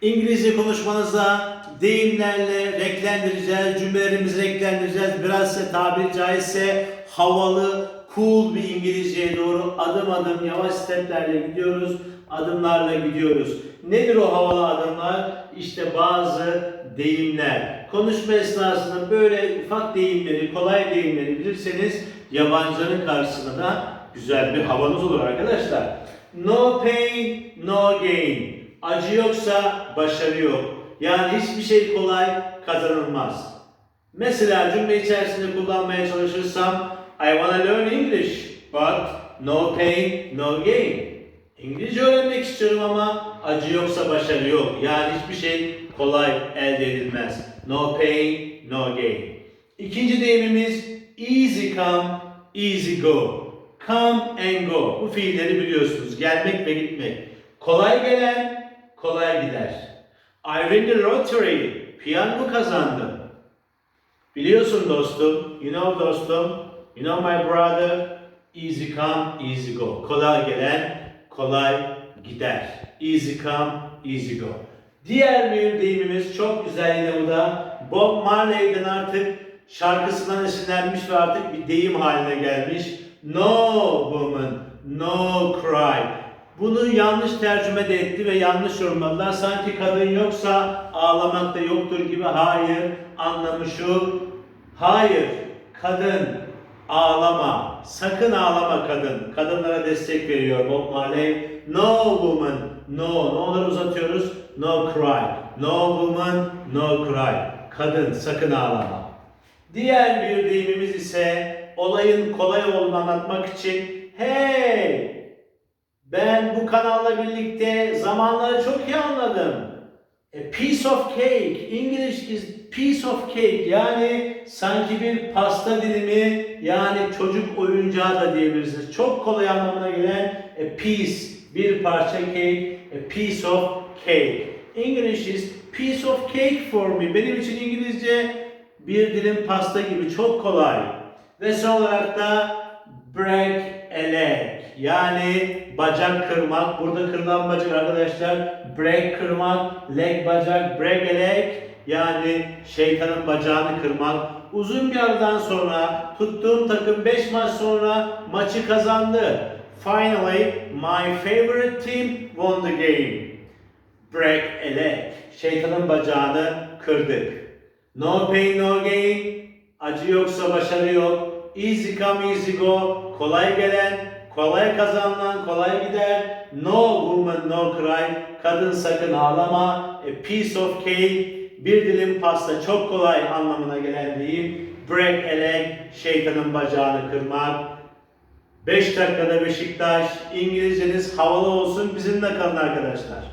İngilizce konuşmanızda deyimlerle renklendireceğiz, cümlelerimizi renklendireceğiz. Biraz ise tabiri caizse havalı, cool bir İngilizceye doğru adım adım yavaş steplerle gidiyoruz, adımlarla gidiyoruz. Nedir o havalı adımlar? İşte bazı deyimler. Konuşma esnasında böyle ufak deyimleri, kolay deyimleri bilirseniz yabancıların karşısında da güzel bir havanız olur arkadaşlar. No pain, no gain. Acı yoksa başarı yok. Yani hiçbir şey kolay kazanılmaz. Mesela cümle içerisinde kullanmaya çalışırsam I wanna learn English but no pain, no gain. İngilizce öğrenmek istiyorum ama acı yoksa başarı yok. Yani hiçbir şey kolay elde edilmez. No pain, no gain. İkinci deyimimiz easy come, easy go. Come and go. Bu fiilleri biliyorsunuz. Gelmek ve gitmek. Kolay gelen, kolay gider. I win the lottery. Piyango kazandım. Biliyorsun dostum. You know dostum. You know my brother. Easy come, easy go. Kolay gelen, kolay gider. Easy come, easy go. Diğer bir deyimimiz çok güzel yine bu da. Bob Marley'den artık şarkısından esinlenmiş ve artık bir deyim haline gelmiş. No woman, no cry. Bunu yanlış tercüme de etti ve yanlış yorumladılar. Sanki kadın yoksa ağlamak da yoktur gibi. Hayır, anlamı şu. Hayır, kadın ağlama. Sakın ağlama kadın. Kadınlara destek veriyor Bob Marley. No woman, no. Olur uzatıyoruz? No cry. No woman, no cry. Kadın sakın ağlama. Diğer bir deyimimiz ise olayın kolay olduğunu anlatmak için hey ben bu kanalla birlikte zamanları çok iyi anladım. A piece of cake. English is piece of cake. Yani sanki bir pasta dilimi yani çocuk oyuncağı da diyebilirsiniz. Çok kolay anlamına gelen a piece. Bir parça cake. A piece of cake. English is piece of cake for me. Benim için İngilizce bir dilim pasta gibi çok kolay. Ve son olarak da break a leg. Yani bacak kırmak. Burada kırılan bacak arkadaşlar break kırmak, leg bacak, break a leg. Yani şeytanın bacağını kırmak. Uzun bir aradan sonra tuttuğum takım 5 maç sonra maçı kazandı. Finally, my favorite team won the game. Break a leg. Şeytanın bacağını kırdık. No pain no gain. Acı yoksa başarı yok. Easy come easy go. Kolay gelen, kolay kazanılan, kolay gider. No woman no cry. Kadın sakın ağlama. A piece of cake. Bir dilim pasta çok kolay anlamına gelen deyim. Break a leg. Şeytanın bacağını kırmak. 5 dakikada Beşiktaş. İngilizceniz havalı olsun. Bizimle kalın arkadaşlar.